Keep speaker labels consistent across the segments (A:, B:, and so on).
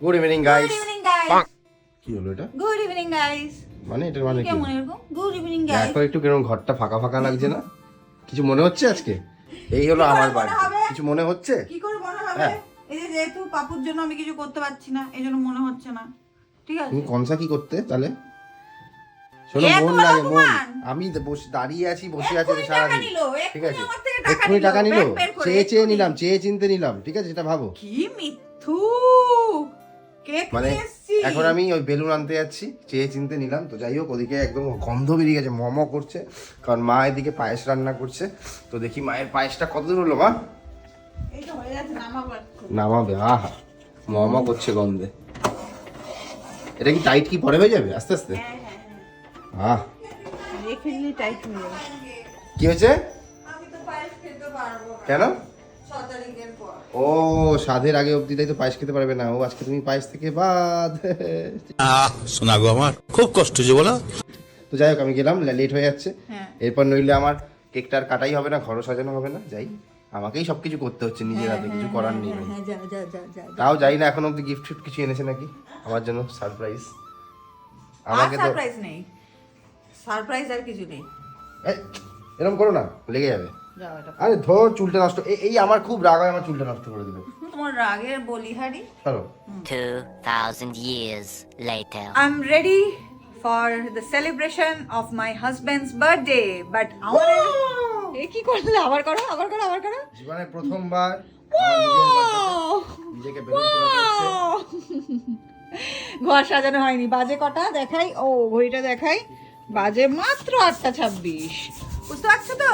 A: Good evening
B: good
A: guys
B: evening guys
A: কি হলো এটা?
B: গুড ইভিনিং গাইস
A: মানে এটার মানে কি?
B: কেমন এরকম? গুড ইভিনিং গাইস
A: দেখো একটু কেমন ঘরটা ফাঁকা ফাঁকা লাগছে না? কিছু মনে হচ্ছে আজকে? এই হলো আমার
B: মনে
A: বাড়ি? কিছু মনে হচ্ছে?
B: কি করে মনে হবে?
A: হ্যাঁ।
B: এই যে যেহেতু পাপুর জন্য আমি কিছু করতে পারছি না এই জন্য মনে হচ্ছে না। ঠিক আছে?
A: তুমি কনসা কি করতে তাহলে? শোনো মন লাগে মন। আমি তো বসে দাঁড়িয়ে আছি বসে আছি সারাদিন।
B: নিল,
A: ঠিক আছে।
B: এক্ষুনি আমার থেকে টাকা নিল,
A: চেয়ে চেয়ে। নিলাম চেয়ে চিনতে নিলাম। ঠিক আছে সেটা ভাবো।
B: কি মিথ্যু
A: মানে এখন আমি ওই বেলুন আনতে যাচ্ছি চেয়ে চিনতে নিলাম। তো যাই হোক ওদিকে একদম গন্ধ বেরিয়ে গেছে মম করছে কারণ মা এদিকে পায়েস রান্না করছে। তো দেখি মায়ের পায়েসটা কত দূর হলো মা?
B: এই তো হয়ে যাচ্ছে নামাবো
A: আহা মম করছে গন্ধে। এটা কি টাইট কি পরে হয়ে যাবে আস্তে আস্তে?
B: হ্যাঁ, হ্যাঁ,
A: আহ।
B: হ্যাঁ। হয়ে যাবে।
A: কি হয়েছে?
B: আমি তো পায়েস খেতে পারব না,
A: কেন?
B: ছ তারিখের পর।
A: ও স্বাদের আগে অবধি তাই তো পায়েস খেতে পারবে না। ও আজকে তুমি পায়েস থেকে বাদ।
C: আহ শোনা গো আমার খুব কষ্ট যে বলো।
A: তো যাই হোক আমি গেলাম লেট হয়ে যাচ্ছে।
B: হ্যাঁ।
A: এরপর নইলে আমার কেকটা আর কাটাই হবে না ঘরও সাজানো হবে না যাই। আমাকেই সবকিছু করতে হচ্ছে নিজের হাতে কিছু করার নেই।
B: হ্যাঁ, যা, যা, যা, যা, যা।
A: তাও যাই না এখন অব্দি গিফট ফিফট কিছু এনেছে নাকি? আমার জন্য সারপ্রাইজ আমাকে তো
B: সারপ্রাইজ নেই। সারপ্রাইজ আর কিছু নেই।
A: এরকম করো না লেগে যাবে। আরে ধর চুলটা নষ্ট এই- এই আমার খুব রাগ হয় আমার চুলটা নষ্ট করে দিল।
B: তোমার রাগের বলিহারি?
A: ছাড়ো
D: 2,000 years later.
B: Am ready for the celebration of my husband's birthday but আমার এ কি করলে? আবার করো আবার করো আবার করো।
A: জীবনের প্রথমবার নিজেকে।
B: ঘর সাজানো হয়নি। বাজে কটা? দেখাই। ও ঘড়িটা দেখাই। বাজে মাত্র আটটা ছাব্বিশ। বুঝতে পারছ তো?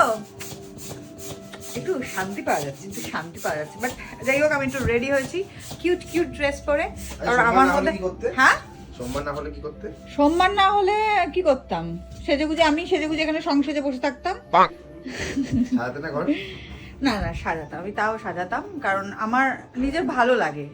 B: একটু শান্তি পাওয়া যাচ্ছে একটু শান্তি পাওয়া যাচ্ছে। বাট যাই হোক আমি একটু রেডি হয়েছি। কিউট কিউট ড্রেস পরে।
A: আরে
B: কারণ
A: সোমবার
B: আমার
A: না হলে
B: মধ্যে? হ্যাঁ?
A: সোমবার না হলে কি করতে?
B: সোমবার না হলে কি করতাম? সেজেগুজে আমি সেজেগুজে এখানে সংসেজে বসে থাকতাম।
A: সাজাতে না ঘর?
B: না না সাজাতাম। আমি তাও সাজাতাম কারণ আমার নিজের ভালো লাগে।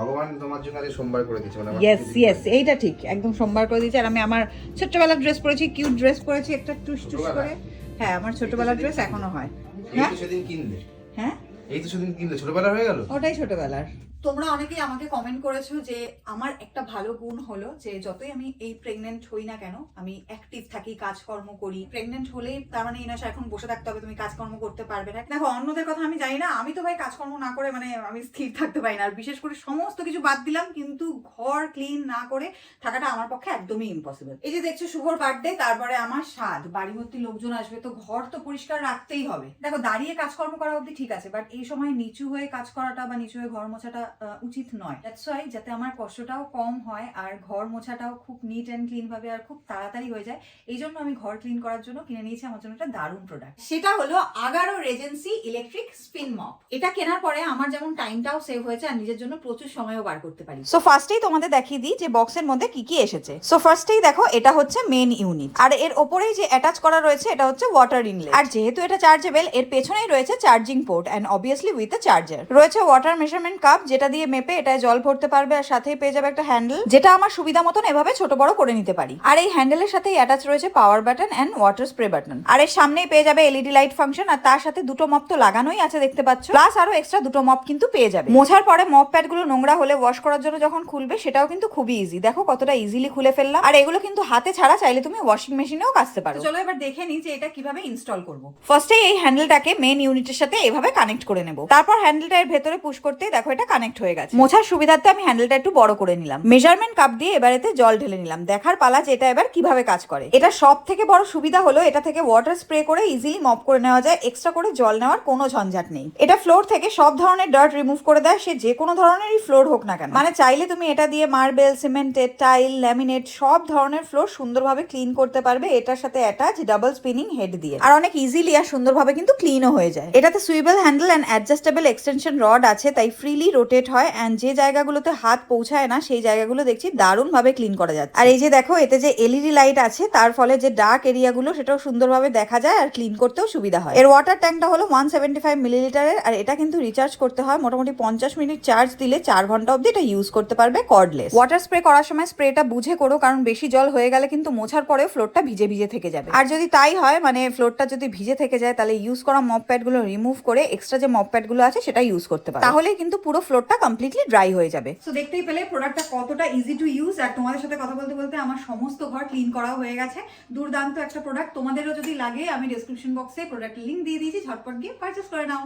A: ভগবান তোমার জন্য আজ সোমবার করে দিয়েছে মানে
B: ইয়েস ইয়েস এইটা ঠিক। একদম সোমবার করে দিয়েছি। আর আমি আমার ছোট্টবেলার ড্রেস পরেছি কিউট ড্রেস পরেছি একটা টুস টুস করে। হ্যাঁ আমার ছোটবেলার ড্রেস এখনও হয়।
A: এই
B: হ্যাঁ
A: তো সেদিন কিনলে।
B: হ্যাঁ?
A: এই তো সেদিন কিনলে। ছোটবেলা হয়ে গেল?
B: ওটাই ছোটবেলার। তোমরা অনেকেই আমাকে কমেন্ট করেছ যে আমার একটা ভালো গুণ হলো যে যতই আমি এই প্রেগনেন্ট হই না কেন, আমি অ্যাক্টিভ থাকি, কাজকর্ম করি। প্রেগনেন্ট হলেই তার মানে এই না এখন বসে থাকতে হবে, তুমি কাজকর্ম করতে পারবে না। দেখো, অন্যদের কথা আমি জানি না, আমি তো ভাই কাজকর্ম না করে মানে আমি স্থির থাকতে পারি না। আর বিশেষ করে সমস্ত কিছু বাদ দিলাম, কিন্তু ঘর ক্লিন না করে থাকাটা আমার পক্ষে একদমই ইম্পসিবল এই যে দেখছ শুভর বার্থডে তারপরে আমার স্বাদ বাড়ি ভর্তি লোকজন আসবে, তো ঘর তো পরিষ্কার রাখতেই হবে। দেখো, দাঁড়িয়ে কাজকর্ম করা অবধি ঠিক আছে বাট এই সময় নিচু হয়ে কাজ করাটা বা নিচু হয়ে ঘর মোছাটা উচিত নয়। দ্যাটস ওয়াই যাতে আমার কষ্টটাও কম হয় আর ঘর মোছাটাও খুব নিট অ্যান্ড ক্লিন ভাবে আর খুব তাড়াতাড়ি হয়ে যায়, এই জন্য আমি ঘর ক্লিন করার জন্য কিনে নিয়েছি, আমার জন্য একটা দারুণ প্রোডাক্ট সেটা হলো Agaro regency electric spin mop এটা কেনার পরে আমার যেমন টাইমটাও সেভ হয়েছে আর নিজের জন্য প্রচুর সময়ও বার করতে পারি। সো ফার্স্টেই তোমাদের দেখিয়ে দিই যে বক্সের মধ্যে কি কি এসেছে। সো ফার্স্টেই দেখো, এটা হচ্ছে মেন ইউনিট আর এর ওপরেই যে অ্যাটাচ করা রয়েছে, এটা হচ্ছে ওয়াটার ইনলেট আর যেহেতু এটা চার্জেবল এর পেছনেই রয়েছে charging port and obviously with a charger রয়েছে ওয়াটার মেজারমেন্ট কাপ যেটা দিয়ে মেপে এটায় জল ভরতে পারবে আর সাথে পেয়ে যাবে একটা হ্যান্ডেল যেটা আমার সুবিধা মতন এভাবে ছোট বড় করে নিতে পারি। আর এই হ্যান্ডেলের সাথেই অ্যাটাচ রয়েছে power button and water spray button আর এর সামনেই পেয়ে যাবে এলইডি লাইট ফাংশন আর তার সাথে দুটো মপ তো লাগানোই আছে দেখতে পাচ্ছ। প্লাস আরও এক্সট্রা দুটো মপ কিন্তু পেয়ে যাবে। মোছার পরে মপ প্যাডগুলো নোংরা হলে ওয়াশ করার জন্য যখন খুলবে সেটাও কিন্তু খুবই ইজি দেখো কতটা ইজিলি খুলে ফেললাম। আর এগুলো কিন্তু হাতে ছাড়া চাইলে তুমি ওয়াশিং মেশিনেও কাচতে পারো। চলো এবার দেখে নিই যে এটা কীভাবে ইনস্টল করব। ফার্স্টে এই হ্যান্ডেলটাকে মেন ইউনিটের সাথে এভাবে কানেক্ট করে নেব। তারপর হ্যান্ডেলটা এর ভেতরে পুশ করতেই দেখো এটা কানেক্ট হয়ে গেছে। মোছার সুবিধার্থে আমি হ্যান্ডেলটা একটু বড় করে নিলাম। মেজারমেন্ট কাপ দিয়ে এবার এতে জল ঢেলে নিলাম। দেখার পালা যে এটা এবার কীভাবে কাজ করে। এটা সব থেকে বড় সুবিধা হলো এটা থেকে ওয়াটার স্প্রে করে ইজিলি মপ করে নেওয়া যায়। এক্সট্রা করে জল নেওয়ার কোনো ঝঞ্ঝাট নেই। এটা ফ্লোর থেকে সব ধরনের ডার্ট রিমুভ করে দেয়। সে যে কোনো ধরনেরই ফ্লোর হোক না কেন। মানে চাইলে তুমি এটা দিয়ে মার্বেল সিমেন্টেড টাইল ল্যামিনেট সব ধরনের ফ্লোর সুন্দরভাবে ক্লিন করতে পারবে। এটার সাথে অ্যাটাচ ডাবল স্পিনিং হেড দিয়ে। আর অনেক ইজিলি আর সুন্দরভাবে কিন্তু ক্লিনও হয়ে যায়। এটাতে swivel handle and adjustable extension rod আছে, তাই ফ্রিলি রোটেট হয় অ্যান্ড যে জায়গাগুলোতে হাত পৌঁছায় না, সেই জায়গাগুলো দেখছি দারুণ ভাবে ক্লিন করা যাচ্ছে। আর এই যে দেখো, এতে যে এলইডি লাইট আছে, তার ফলে যে ডার্ক এরিয়াগুলো সেটাও সুন্দরভাবে দেখা যায় আর ক্লিন করতেও সুবিধা হয়। এর ওয়াটার ট্যাঙ্কটা হলো ওয়ান সেভেন্টি ফাইভ মিলিলিটারের আর এটা কিন্তু রিচার্জ করতে হয় মোটামুটি পঞ্চাশ মিনিট চার্জ দিলে চার ঘণ্টা অবধি এটা ইউজ করতে পারবে কর্ডলেস ওয়াটার স্প্রে করার সময় স্প্রেটা বুঝে করো, কারণ বেশি জল হয়ে গেলে কিন্তু মোছার পরেও ফ্লোরটা ভিজে ভিজে থেকে যাবে। আর যদি তাই হয় মানে ফ্লোরটা যদি ভিজে থেকে যায়, তাহলে ইউজ করা মপ প্যাডগুলো রিমুভ করে এক্সট্রা যে মপ প্যাডগুলো আছে, সেটা ইউজ করতে পারো। তাহলে কিন্তু পুরো ফ্লোরটা কমপ্লিটলি ড্রাই হয়ে যাবে। সো দেখতেই পেলে প্রোডাক্টটা কতটা ইজি টু ইউজ আর তোমাদের সাথে কথা বলতে বলতে আমার সমস্ত ঘর ক্লিন করা হয়ে গেছে। দুর্দান্ত একটা প্রোডাক্ট তোমাদেরও যদি লাগে আমি ডেসক্রিপশন বক্সে প্রোডাক্ট লিংক দিয়ে দিয়েছি। ঝটপট গিয়ে পারচেস করে নাও।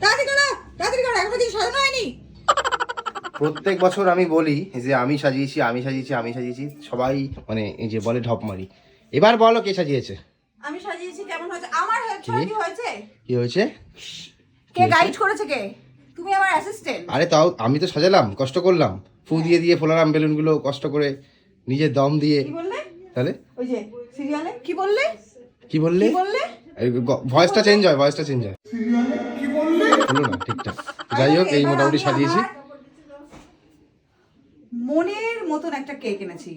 B: তাড়াতাড়ি করো তাড়াতাড়ি করো এখনও কিছু সাজানো হয়নি।
A: প্রত্যেক বছর আমি বলি যে আমি সাজিয়েছি আমি সাজিয়েছি আমি সাজিয়েছি। সবাই মানে এই যে বলে ঢপ মারি। এবার বলো কে সাজিয়েছে।
B: আমি সাজিয়েছি কেমন হয়েছে? আমার হেল্প কি? হয়েছে?
A: কি হয়েছে?
B: কে গাইড করেছে কে? তুমি আমার অ্যাসিস্ট্যান্ট
A: আরে তাও আমি তো সাজালাম কষ্ট করলাম। ফু দিয়ে দিয়ে ফোলারাম বেলুনগুলো কষ্ট করে নিজের দম দিয়ে।
B: কি বললে?
A: তাহলে?
B: ওই যে সিরিয়ালে? কি বললে?
A: কি বললে?
B: কি বললে?
A: ভয়েসটা চেঞ্জ হয় ভয়েসটা চেঞ্জ হয়। সিরিয়ালে কি বললে? হলো না ঠিকঠাক। যাই হোক এই মোটামুটি সাজিয়েছি।
B: আমার মনের মতন একটা কেক এনেছি।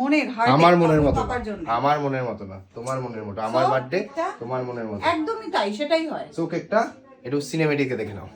B: মনের হার্ট
A: আমার মনের মতো না। আমার মনের মতো না তোমার মনের মতো আমার বার্থডে তোমার মনের মতো
B: একদমই তাই সেটাই হয়।
A: সো কেকটা একটু সিনেমেটিকে দেখে নাও।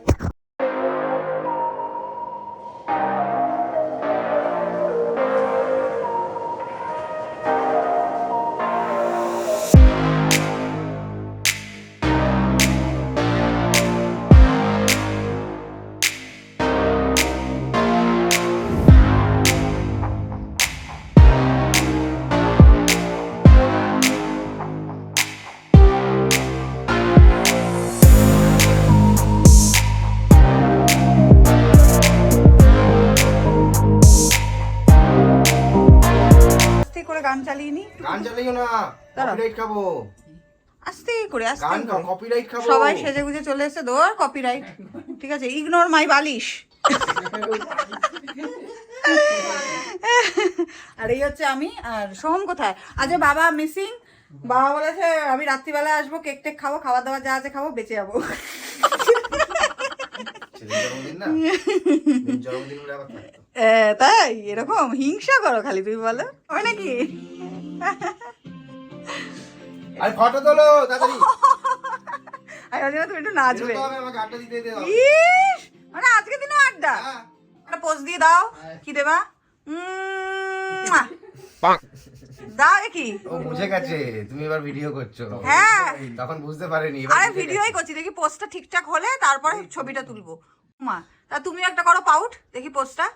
B: করে গান চালিয়ে নি
A: গান চালিও না কপিরাইট খাব।
B: আস্তে করে আস্তে
A: গান
B: করে।
A: কপিরাইট খাব।
B: সবাই সেজে গুজে চলে এসেছে দোর কপিরাইট ঠিক আছে ইগনোর মাই বালিশ। আর এই হচ্ছে আমি আর সোহম কোথায়? আজ বাবা মিসিং বাবা বলেছে আমি রাত্রিবেলা আসব কেক টেক খাব খাবার দাবার যা আছে খাব বেঁচে যাব।
A: দিন
B: তাই? এরকম হিংসা করো খালি তুমি বলো। হয় নাকি?
A: আরে ফটো তোলো তাড়াতাড়ি।
B: ভাবছিলাম তুমি একটু নাচবে। মানে আজকে দিনও আড্ডা?
A: হ্যাঁ।
B: একটা পোজ দিয়ে দাও। কি দেবা? উম। দাও দেখি।
A: ও বুঝে গেছে তুমি এবার ভিডিও করছ।
B: হ্যাঁ।
A: তখন বুঝতে পারেনি
B: আরে ভিডিওই করছি দেখি পোস্টটা ঠিকঠাক হলে তারপরে ছবিটা তুলবো। মা তা তুমি একটা করো পাউট দেখি পোস্টটা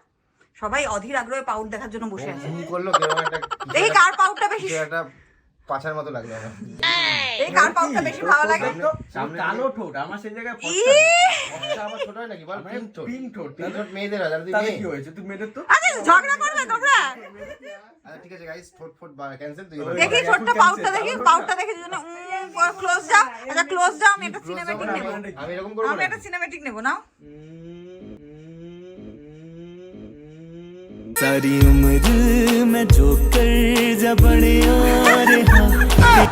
B: সবাই অধীর আগ্রহে পাউট দেখার জন্য বসে আছে। দেখি কার পাউটটা বেশি?
A: পাছার মতো লাগল আমার।
B: এই কার বেশি ভালো লাগে?
A: সামনে
E: কালো ঠোঁট আমার সেই জায়গায়
A: ফর্সা আবার ছোট হয় নাকি? বল
E: আমার
A: পিঙ্ক ঠোঁট।
E: ঠোঁট।
A: পিঙ্ক ঠোঁট মেয়েদের হয় তুই মেয়ে।
E: কি হয়েছে? তুই মেয়েদের তো
B: আরে ঝগড়া করবে তোমরা?
A: আচ্ছা ঠিক আছে গাইস ঠোঁট ফোট ক্যান্সেল তুই
B: দেখি পাউটটা দেখি পাউটটা দেখে জন্য ক্লোজ যাও আচ্ছা ক্লোজ যাও আমি একটা
A: Close যাব
B: সিনেমেটিক
A: না, আমি- এরকম করব
B: আমি একটা? সিনেমেটিক নেব নাও।
F: सारी उम्र मैं जो कर जबड़े और हाँ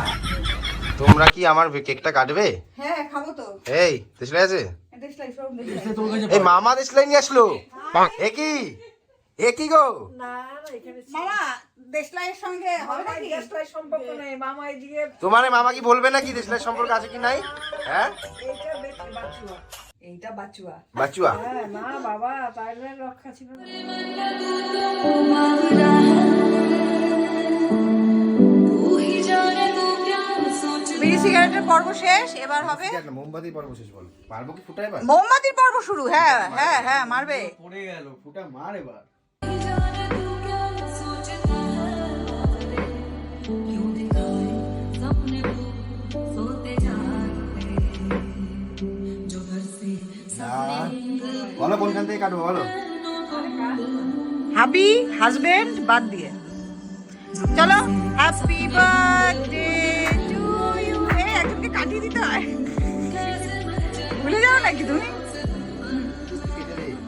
A: তোমরা কি আমার কেকটা কাটবে
B: হ্যাঁ খাবো তো
A: এই দেশলাই আছে
B: এটা স্লাইস করুন দেখি।
A: এই মামা দেশলাই নিয়ে আসলো এ কি এ কি গো
B: মামা দেশলাইয়ের সঙ্গে হবে নাকি
G: সম্পর্ক নেই মামা এদিকে
A: তোমার এই মামা কি বলবে নাকি দেশলাই সম্পর্ক আছে কি নাই হ্যাঁ
G: এইটা বেশ বাচুয়া এইটা বাচুয়া
A: বাচুয়া
G: হ্যাঁ না বাবা তাইলে রক্ষা ছিল
B: সিগারেটের পর্ব শেষ এবার হবে
A: মোমবাতি পর্ব শেষ বল। পারব কি ফুটাই পার
B: মোমবাতির পর্ব শুরু হ্যাঁ হ্যাঁ হ্যাঁ মারবে।
E: পড়ে গেল ফুটা মার এবার।
A: বলো কোনখান থেকে কাটবো বলো।
B: হাবি হাজবেন্ড বাদ দিয়ে। চলো হ্যাপি বার্থডে একজনকে দিতে হয় ভুলে যাও নাকি তুমি?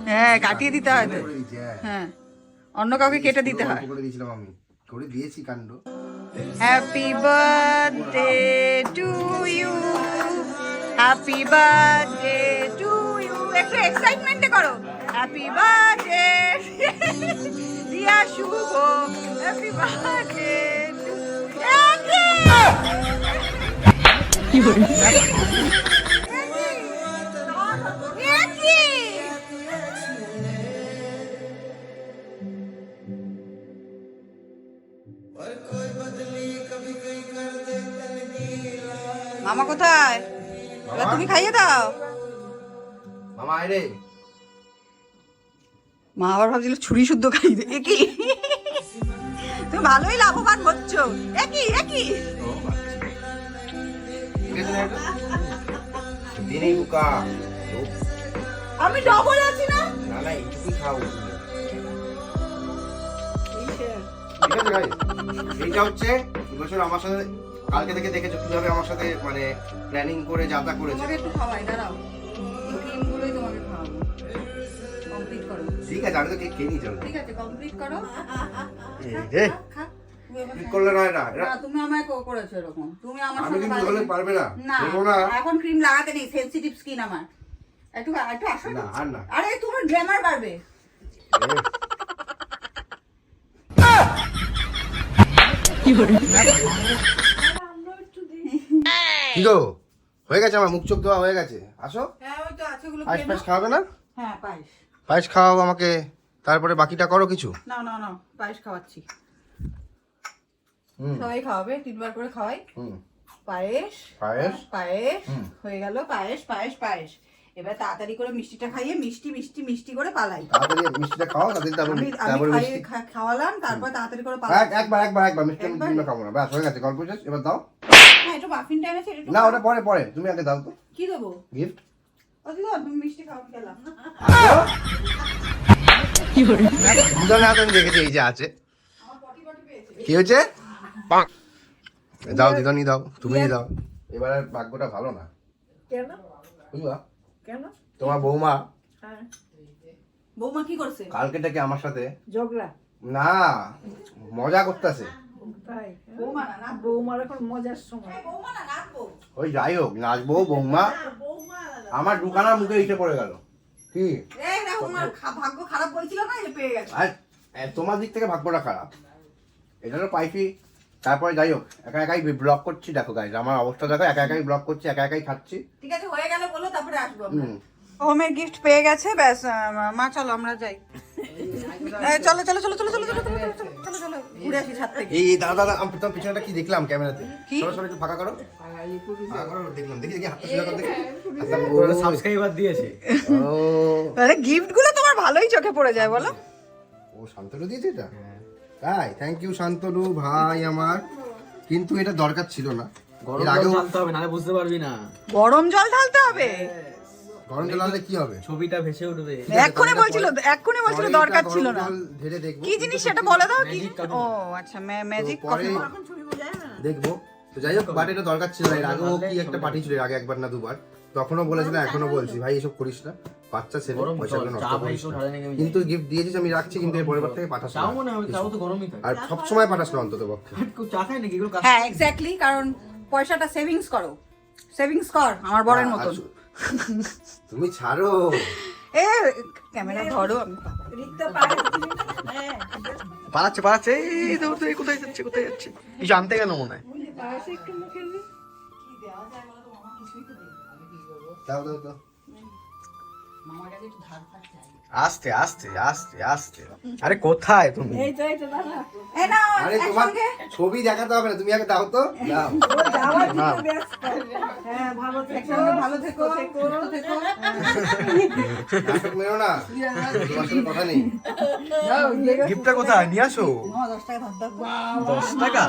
B: হ্যাঁ কাটিয়ে দিতে হয় তো।
A: হ্যাঁ।
B: অন্য কাউকে কেটে দিতে হয়।
A: করে দিয়েছিলাম আমি করে দিয়েছি কাণ্ড
B: happy birthday to you happy birthday to you একটু এক্সাইটমেন্টে করো হ্যাপি বার্থডে দিয়া শুভ হ্যাপি বার্থডে মামা কোথায়? এবার তুমি খাইয়ে দাও।
A: মামা আয় রে।
B: মা আবার ভাবছিল ছুরি শুদ্ধ খাই দে। কি? তুমি ভালোই লাভবান হচ্ছ। একই একই?
A: দিনেই বুকা।
B: আমি ডবল আছি না?
A: না না এইটুকুই খাও? এইটা হচ্ছে বছর আমার সাথে কালকে থেকে দেখেছ কীভাবে আমার সাথে মানে প্ল্যানিং করে যাতা করেছে।
B: একটু খাওয়াই দাঁড়াও। ক্রিমগুলোই তোমাকে খাওয়াবো। কমপ্লিট করো।
A: ঠিক আছে আমি তো কেক খেয়ে নিই চলো
B: ঠিক আছে কমপ্লিট করো।
A: এই রে। ঠিক করলে না এটা
B: না তুমি আমায় করেছ এরকম। তুমি আমার
A: আমি কিন্তু বলে পারবে না।
B: না এখন ক্রিম লাগাতে নেই সেনসিটিভ স্কিন আমার। একটু একটু আসো
A: না আর না।
B: আরে তোমার গ্ল্যামার বাড়বে।
A: কি গো? হয়ে গেছে আমার মুখ চোখ ধোয়া হয়ে গেছে। আসো।
B: হ্যাঁ
A: পায়েস পায়েস খাওয়াবে না?
B: হ্যাঁ পায়েস।
A: পায়েস খাওয়াও আমাকে। তারপরে বাকিটা করো কিছু।
B: না না না পায়েস খাওয়াচ্ছি। সবাই খাওয়াবে তিনবার করে খাওয়াই। পায়েস
A: পায়েস?
B: পায়েস। হয়ে গেল পায়েস পায়েস পায়েস। এবার তাড়াতাড়ি করে মিষ্টিটা খাইয়ে মিষ্টি মিষ্টি মিষ্টি করে পালাই।
A: তাড়াতাড়ি মিষ্টিটা খাও তাদের তারপর
B: আমি
A: মিষ্টি।
B: খাওয়ালাম তারপর তাড়াতাড়ি করে পালাই।
A: একবার একবার একবার মিষ্টি আমি? খাব না। ব্যাস হয়ে গেছে গল্প শেষ। এবার দাও।
B: হ্যাঁ একটু মাফিন টাইম আছে
A: না ওটা পরে পরে। তুমি আগে দাও তো।
B: কি দেবো?
A: গিফট
B: ও দিদা তুমি মিষ্টি খাওয়া খেলাম
A: আমি দেখেছি এই যে আছে। কি হয়েছে? দাও দিদনি দাও তুমি দাও। এবার ভাগ্যটা ভালো না।
G: কেন?
A: বুঝলা?
G: কেন?
A: তোমার বৌমা
G: হ্যাঁ।
B: বৌমা কি করছে?
A: কালকে থেকে আমার সাথে
G: ঝগড়া?
A: না মজা করতেছে।
G: তাই
B: বৌমা না না
G: বৌমার এখন মজার সময়।
B: বৌমা না নাচবো।
A: ওই যাই হোক নাচবো বৌমা। আমার দুখানা মুখে ইটে পড়ে গেল। কি?
B: ভাগ্য খারাপ বলছিল না পেয়ে গেছে।
A: তোমার দিক থেকে ভাগ্যটা খারাপ। এটা তো পাইছি। তারপরে যাই হোক একা একাই ব্লক করছি দেখো গাইজ আমার অবস্থা দেখো একা একাই ব্লক করছি একা একাই খাচ্ছি
B: ঠিক আছে হয়ে গেলে বলো তারপরে আসব হোমের গিফট পেয়ে গেছে ব্যাস মা চলো আমরা যাই এই, চলো চলো চলো চলো চলো চলো চলো চলো চলো চলো চলো ঘুরে আসি ছাদ থেকে
A: এই দাদা দাদা আমি পিছনেটা কি দেখলাম ক্যামেরাতে একটু ফাঁকা করো ফাঁকা করো দেখলাম দেখি দেখি হাতটা সোজা করো দেখি ও,
E: সাবস্ক্রাইবার দিয়েছে
A: ও
B: তাহলে গিফটগুলো তোমার ভালোই চোখে পড়ে যায় বলো
A: ও শান্তনু দিয়েছে এটা তাই থ্যাংক ইউ শান্তনু ভাই আমার। কিন্তু এটা দরকার ছিল না।
E: গরম
A: এর
E: জল
A: আগেও
E: জানতে হবে নাহলে বুঝতে পারবি না।
B: গরম জল ঢালতে হবে?
A: গরম জল আনলে কি হবে?
E: ছবিটা ভেসে উঠবে।
B: এক্ষুনি বলছিল এক্ষুনি বলছিল
A: পরে
B: দরকার
A: এটা
B: ছিল
A: গরম
B: না।
A: জল ঢেলে দেখব।
B: কি জিনিস সেটা বলে দাও কি? ও আচ্ছা ম্যাজিক
A: তো পরে দেখব। তো যাই হোক বাট এটা দরকার ছিল না। এর আগেও কি একটা পাঠিয়েছিল এর আগে একবার না দুবার। তখনও বলেছিলাম এখনও বলছি ভাই এসব করিস না। বাচ্চা ছেলে নষ্ট করিস কিন্তু গিফট দিয়েছিস আমি রাখছি কিন্তু এরপরের বার থেকে পাঠাস আর সবসময় পাঠাস না অন্তত পক্ষে।
B: হ্যাঁ এক্স্যাক্টলি কারণ পয়সাটা সেভিংস করো। সেভিংস কর আমার বরের মতন।
A: তুমি ছাড়ো।
B: এ ক্যামেরা ধরো
H: পালাচ্ছে পালাচ্ছে। এই দৌড় দৌড় কোথায় যাচ্ছে কোথায় যাচ্ছে? কিছু আনতে গেল মনে হয়?
A: দাও দাও দাও।
B: মামার কাছে একটু ধার ফার চাই
H: আস্তে আস্তে আস্তে আস্তে। আরে কোথায় তুমি?
G: এই তো এই তো দাদা
B: এ না
A: আরে তোমার ছবি দেখাতে হবে না তুমি আগে দাও তো দাও।
G: হ্যাঁ ভালো থেকো
B: ভালো থেকো থেকো।
A: নাটক মেরো না তোমার সাথে কথা নেই।
H: গিফটটা কোথায়? নিয়ে আসো।
B: মামা দশ টাকা ধার দাও।
H: দশ টাকা?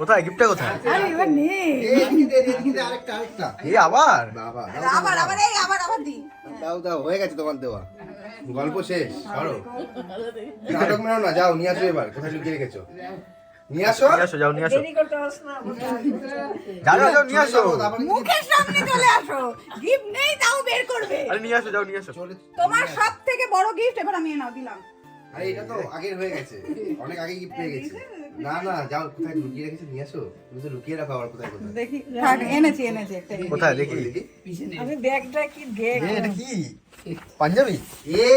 H: কোথায়? গিফটটা কোথায়?
G: আরে এবার নে।
A: এই আরেকটা আরেকটা।
H: এই আবার?
A: বাবা
B: আবার আবার এই আবার আবার দি।
A: দাও দাও হয়ে গেছে তোমার দেওয়া। গল্প শেষ করো নাটক মেরো না যাও নিয়ে আসো এবার কোথায় লুকিয়ে রেখেছো? নিয়ে আসো।
H: নিয়ে আসো যাও নিয়ে আসো।
G: দেরি করতে পারছ না
H: যাও যাও যাও নিয়ে আসো।
B: মুখের সামনে চলে আসো। গিফট নেই তাও বের করবে।
H: আরে নিয়ে আসো যাও নিয়ে আসো।
B: তোমার সব থেকে বড় গিফট এবার আমি নাও দিলাম।
A: আরে এটা তো আগের হয়ে গেছে। অনেক আগে গিফট পেয়ে গেছি। না না যাও কোথায় লুকিয়ে রেখেছো? নিয়ে আসো। তুমি তো লুকিয়ে রাখো আবার কোথায় কোথায়?
B: দেখি থাক এনেছি এনেছি একটা।
H: কোথায় দেখি?
G: আমি ব্যাগটা কি
H: এ, এটা কি? পাঞ্জাবি?
A: এ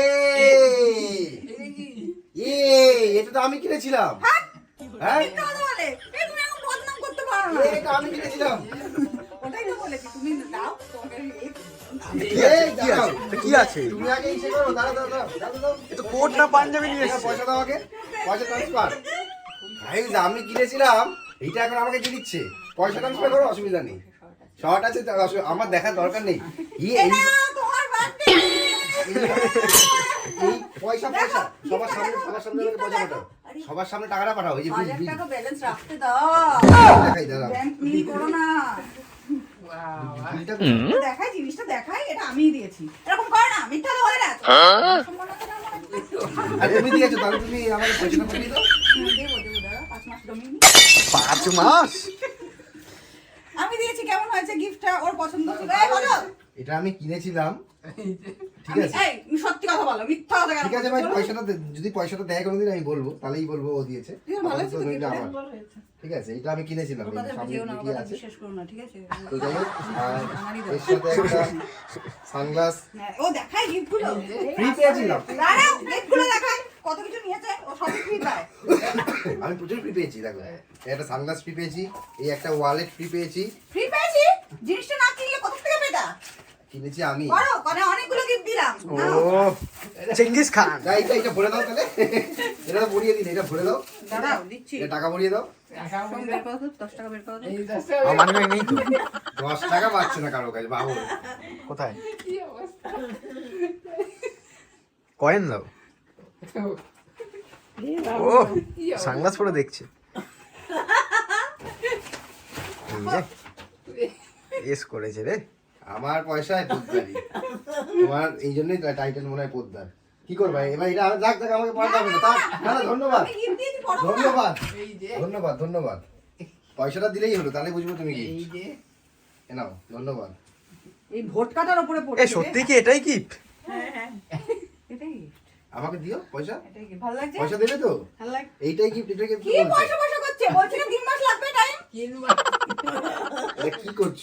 A: এ এটা তো আমি কিনেছিলাম। হ্যাঁ?
B: মিথ্যা কথা বলে। এই তুমি এখন বদনাম করতে পারো না।
A: এটা আমি কিনেছিলাম।
B: ওটাই তো বলেছি তুমি দাও
H: কি আছে? এটা
A: তুমি আগে ইসে করো দাঁড়াও দাঁড়াও দাঁড়াও, দাঁড়াও।
H: কোট না পাঞ্জাবি নিয়ে
A: এটা পয়সা দাও আগে। পয়সা ট্রান্সফার গাইজ আমি কিনেছিলাম এইটা এখন আমাকে দিয়ে দিচ্ছে। পয়সা ট্রান্সফার করো অসুবিধা নেই। শর্ট আছে আমার দেখার দরকার নেই। পয়সা পয়সা। সবার সামনে সবার সামনে আমাকে পয়সা পাঠাও। সবার সামনে টাকাটা পাঠাও এই যে
B: ব্যালেন্স রাখতে দাও।
A: দেখাই দাঁড়াও।
B: ব্যাংক করো না। দেখাই জিনিসটা দেখাই এটা আমিই দিয়েছি। এরকম করে না মিথ্যা তো বলে না। সম্মান আছে না আমার?
A: আরে তুমি দিয়েছ তাহলে তুমি আমাকে পয়সাটা পাঠিয়ে দাও
B: হ্যাঁ, দেবো দেবো দাদা পাঁচ মাস জমিয়ে নি।
H: পাঁচ মাস?
B: আমি দিয়েছি কেমন হয়েছে গিফটটা ওর পছন্দ ছিল। এই বলো
A: এটা আমি কিনেছিলাম। ঠিক আছে?
B: এই সত্যি কথা বলো মিথ্যা কথা কেন
A: ঠিক আছে ভাই পয়সাটা যদি পয়সাটা দেয় কোনোদিন আমি বলব তাহলেই বলব ও দিয়েছে।
B: ঠিক আছে, ভালো হয়েছে
A: ঠিক এটা আমি কিনেছিলাম
B: বিশ্বাস করো না ঠিক আছে?
A: তো যাই হোক এর সাথে একটা সানগ্লাস।
B: হ্যাঁ, ও দেখায় গিফটগুলো
A: ফ্রি পেয়েছিলাম।
B: দাঁড়াও গিফটগুলো দেখায়। কত কিছু নিয়েছে ও সবই ফ্রি পায়।
A: আমি প্রচুর ফ্রি পেয়েছি দেখো। এই একটা সানগ্লাস ফ্রি পেয়েছি এই একটা ওয়ালেট ফ্রি পেয়েছি।
B: ফ্রি পেয়েছি? জিনিসটা না কিনলে কত থেকে পেতা?
A: কিনেছি আমি।
B: বড় মানে অনেকগুলো গিফট দিলাম।
H: ও। চেঙ্গিস খান
A: যা এটা এটা ভরে দাও তাহলে। এটা তো ভরিয়ে দিন এটা ভরে দাও।
B: দাঁড়াও দিচ্ছি।
A: এটা টাকা ভরিয়ে দাও।
H: মনে হয়
A: দশ টাকা পাচ্ছে না কারও কাছে বাবু
H: কোথায়? কয়েন দাও। ও সানগ্লাস পরে দেখছে। এস করেছে রে।
A: আমার পয়সায় পোদ্দারি। তোমার এই জন্যই টাইটেল মনে হয় পোদ্দার। কি করবা? এবার এটা যাক যাক আমাকে পড়াতে হবে। না না ধন্যবাদ। ধন্যবাদ। ধন্যবাদ ধন্যবাদ। পয়সাটা দিলেই হলো তাহলে বুঝব তুমি কি। এ নাও ধন্যবাদ।
B: এই ভোট কাটার উপরে পড়ে
H: এ সত্যি কি এটাই গিফট
B: এটাই
A: আমাকে দিও পয়সা?
B: ভালো লাগছে?
A: পয়সা দেবে তো? এইটাই গিফট এটাকে কি
B: পয়সা পয়সা করছে? বলছি না তিন মাস লাগবে টাইম
A: কি করছ?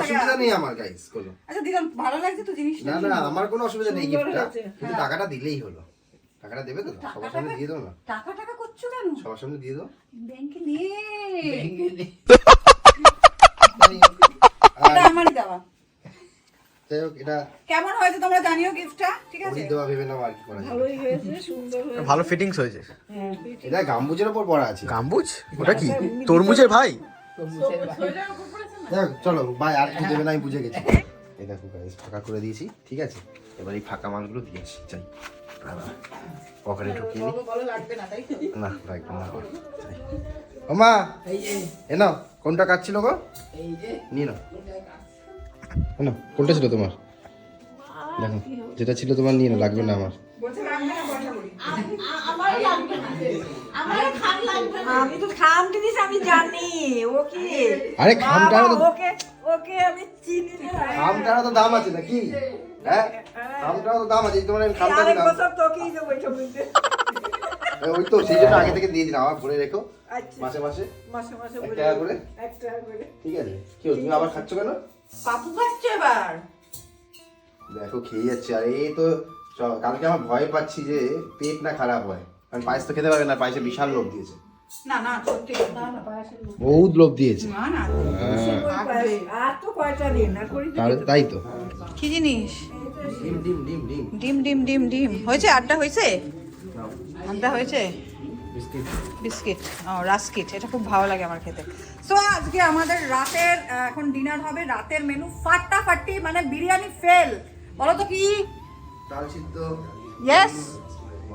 A: অসুবিধা নেই আমার গাইস কোনো
B: আচ্ছা দিলাম ভালো লাগছে তো জিনিসটা?
A: না না আমার কোনো অসুবিধা নেই গিফটটা কিন্তু টাকাটা দিলেই হলো। টাকাটা দেবে তো? সবার সামনে দিয়ে দাও না।
B: টাকা টাকা করছ কেন?
A: সবার সামনে দিয়ে দাও।
B: ব্যাংকে নিয়ে।
A: আর
B: এটা আমারই দেওয়া
A: যাই হোক এটা
B: কেমন হয়েছে তোমরা জানিও গিফটটা ঠিক আছে?
A: দেওয়া ভেবে আর কি করা
G: ভালোই হয়েছে সুন্দর হয়েছে।
H: ভালো ফিটিংস হয়েছে।
A: এটা গাম্বুজের উপর পড়া আছে।
H: গাম্বুজ? ওটা কি? তরমুজের ভাই?
A: হোক, চলো বাই আর কি দেবে না আমি বুঝে গেছি। এই দেখো গাইস ফাঁকা করে দিয়েছি ঠিক আছে? এবার এই ফাঁকা মালগুলো দিয়েছি চাই পকেটে ঢুকিয়ে নি।
B: ভালো লাগবে না
A: না না এ নাও কোনটা কাটছিল গো? নিয়ে নাও। কোনটা ছিল তোমার? দেখো যেটা ছিল তোমার নিয়ে না লাগবে না আমার।
B: না
G: আমি তো খাম জিনিস আমি জানি ও কি?
A: আরে খামটা
G: ওকে ওকে আমি চিনি
A: খামটারও তো দাম আছে নাকি? হ্যাঁ? খামটারও তো দাম আছে তোমার আমি খামটা দিলাম।
G: বছর তোকেই দেবো এটা বুঝতে
A: ওই তো সেই জন্য আগে থেকে দিয়ে দিলাম আমার ভরে রেখো।
G: আচ্ছা।
A: মাসে মাসে।
G: মাসে মাসে
A: এক টাকা করে।
G: এক টাকা করে।
A: ঠিক আছে। কি তুমি আবার খাচ্ছ কেন?
B: পাপু খাচ্ছে এবার।
A: দেখো খেয়ে যাচ্ছে। আর এই তো কালকে আমার ভয় পাচ্ছি যে পেট না খারাপ হয়। কারণ পায়েস তো খেতে পারবে না পায়েসে বিশাল লোভ দিয়েছে।
B: না না সত্যি। না না
A: বহুত লোভ দিয়েছে।
B: না না
G: আর তো কয়টা দিন? আর করি
A: তাই তো।
B: কি জিনিস?
A: ডিম ডিম ডিম ডিম।
B: ডিম ডিম ডিম ডিম। হয়েছে? আড্ডা হয়েছে? আড্ডা হয়েছে?
A: বিস্কিট।
B: বিস্কিট। ও রাস্কিট। এটা খুব ভালো লাগে আমার খেতে। সো আজকে আমাদের রাতের এখন ডিনার হবে। রাতের মেনু ফাটাফাটি মানে বিরিয়ানি ফেল বলো তো কি?
A: ডাল সিদ্ধ।
B: ইয়েস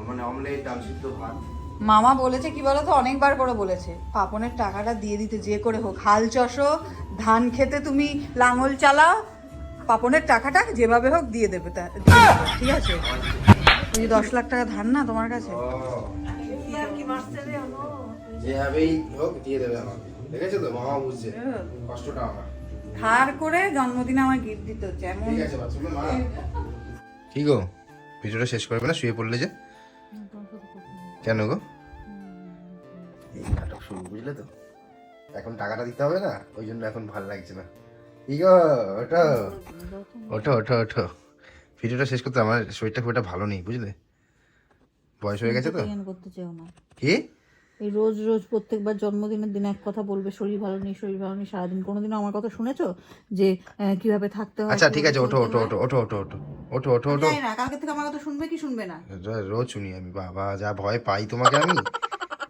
A: মানে অমলেট ডাল সিদ্ধ ভাত।
B: মামা বলেছে কি বলো তো? অনেকবার করে বলেছে। পাপনের টাকাটা দিয়ে দিতে যে করে হোক। হাল চষো ধান খেতে তুমি লাঙল চালাও। পাপনের টাকাটা যেভাবে হোক দিয়ে দেবে তা দিয়ে দেবে, ঠিক আছে? ওই যে দশ লাখ টাকা ধান না তোমার কাছে?
A: যেভাবেই হোক দিয়ে দেবে আমার দেখেছ তো? মামা বুঝছে। কষ্টটা আমার।
B: ধার করে জন্মদিনে আমার গিফট দিতে হচ্ছে এমন।
A: ঠিক আছে বাচ্চা মা। কি গো? ভিডিওটা শেষ করবে না? শুয়ে পড়লে যে? কেন গো? এই নাটক শুরু বুঝলে তো? এখন টাকাটা দিতে হবে না ওই জন্য এখন ভালো লাগছে না। কি গো? ওঠো। ওঠো ওঠো ওঠো। ভিডিওটা শেষ করতে আমার শরীরটা খুব একটা ভালো নেই বুঝলে? বয়স হয়ে গেছে তো?
I: করতে চেও না।
A: কি?
I: এই রোজ রোজ প্রত্যেকবার জন্মদিনের দিন এক কথা বলবে শরীর ভালো নেই শরীর ভালো নেই সারাদিন কোনোদিনও আমার কথা শুনেছো যে কীভাবে থাকতে হয়
A: আচ্ছা ঠিক আছে ওঠো ওঠো ওঠো ওঠো ওঠো ওঠো ওঠো ওঠো
B: জানি না কালকে থেকে আমার কথা শুনবে কি শুনবে না?
A: রোজ শুনি আমি বাবা যা ভয় পাই তোমাকে আমি।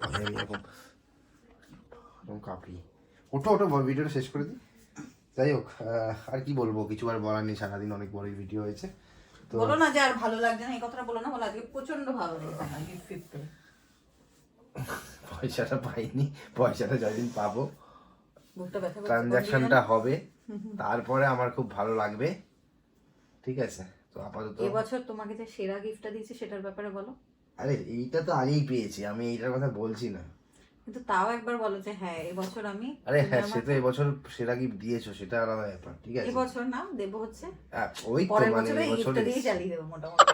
A: আমি এরকম এরকম কাঁপি। ওঠো ওঠো ভিডিওটা শেষ করে দিই। যাই হোক আর কি বলব কিছু আর বলার নেই সারাদিন অনেক বড় ভিডিও হয়েছে।
B: বলো না যে আর ভালো লাগছে না এই কথাটা বলো না বলো আজকে প্রচণ্ড ভালো লেগেছে
A: পয়সাটা পাইনি পয়সাটা পাবো। ট্রানজাকশনটা হবে। তারপরে আমার খুব ভালো লাগবে। ঠিক আছে তো আপাতত
B: এবছর তোমাকে যে সেরা গিফটটা দিয়েছি সেটার ব্যাপারে বলো।
A: আরে এইটা তো আগেই পেয়েছি আমি এইটার কথা বলছি না।
B: কিন্তু তাও একবার বলো যে হ্যাঁ এবছর আমি
A: আরে হ্যাঁ সে তো এবছর সেরা গিফট দিয়েছ সেটা আলাদা ব্যাপার ঠিক আছে?
B: এবছর না দেবো হচ্ছে
A: ওই তো
B: পরের
A: মানে এবছর
B: দিয়ে চালিয়ে দেবো মোটামুটি।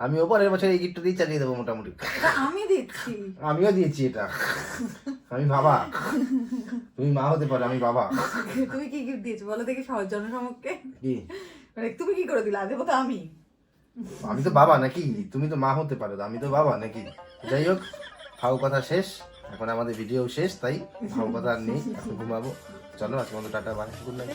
A: আমি পরের বছর এই গিফটটা দিয়ে চালিয়ে দেবো মোটামুটি।
B: আমি দিচ্ছি।
A: আমিও দিয়েছি এটা। আমি বাবা। তুমি মা হতে পারো আমি বাবা।
B: তুমি কি গিফট দিয়েছ? বলো দেখি সহজ জনসমক্ষে।
A: কি?
B: মানে তুমি কি করে দিলে? দেবো তো আমি।
A: আমি তো বাবা নাকি? তুমি তো মা হতে পারো আমি তো বাবা নাকি? যাই হোক ফাউ কথা শেষ। এখন আমাদের ভিডিও শেষ, তাই ফাউ কথা আর নেই, এখন ঘুমাবো। চলো, আজকে মতো টাটা বাই গুড নাইট.